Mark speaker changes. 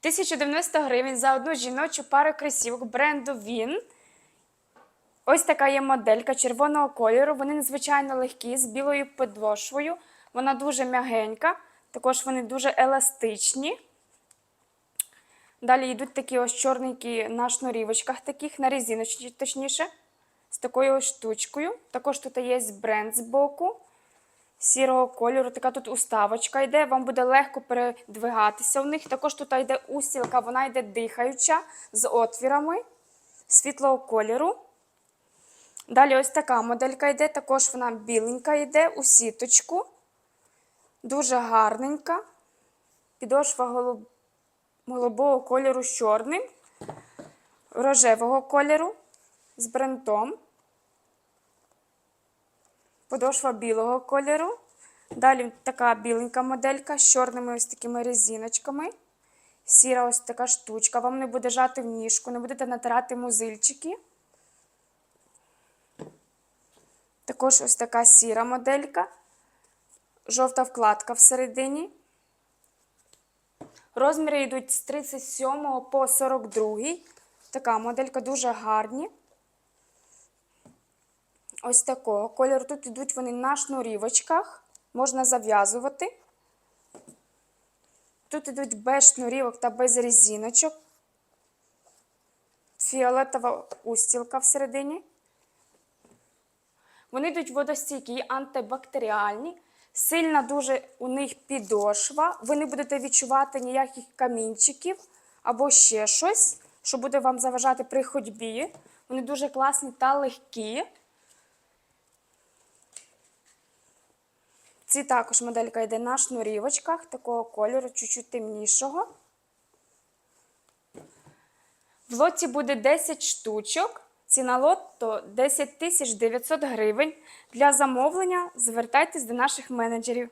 Speaker 1: 1090 гривень за одну жіночу пару кросівок бренду Він. Ось така є моделька червоного кольору. Вони надзвичайно легкі, з білою підошвою. Вона дуже м'ягенька, також вони дуже еластичні. Далі йдуть такі ось чорненькі на шнурівочках, таких, на резиночці, точніше, з такою ось штучкою. Також тут є бренд з боку сірого кольору. Така тут уставочка йде. Вам буде легко передвигатися в них. Також тут йде устілка, вона йде дихаюча з отвірами світлого кольору. Далі ось така моделька йде, також вона біленька йде у сіточку. Дуже гарненька. Підошва голуб... голубого кольору з чорним, рожевого кольору з брентом. Подошва білого кольору. Далі така біленька моделька з чорними ось такими резиночками. Сіра ось така штучка. Вам не буде жати в ніжку, не будете натирати музильчики. Також ось така сіра моделька. Жовта вкладка всередині. Розміри йдуть з 37 по 42. Така моделька дуже гарні. Ось такого кольору. Тут йдуть вони на шнурівочках. Можна зав'язувати. Тут йдуть без шнурівок та без резиночок. Фіолетова устілка всередині. Вони йдуть водостійкі, антибактеріальні. Сильна дуже у них підошва. Ви не будете відчувати ніяких камінчиків або ще щось, що буде вам заважати при ходьбі. Вони дуже класні та легкі. Ці також моделька йде на шнурівочках такого кольору, чуть-чуть темнішого. В лоті буде 10 штучок. Ціна лоту 10 900 гривень. Для замовлення звертайтесь до наших менеджерів.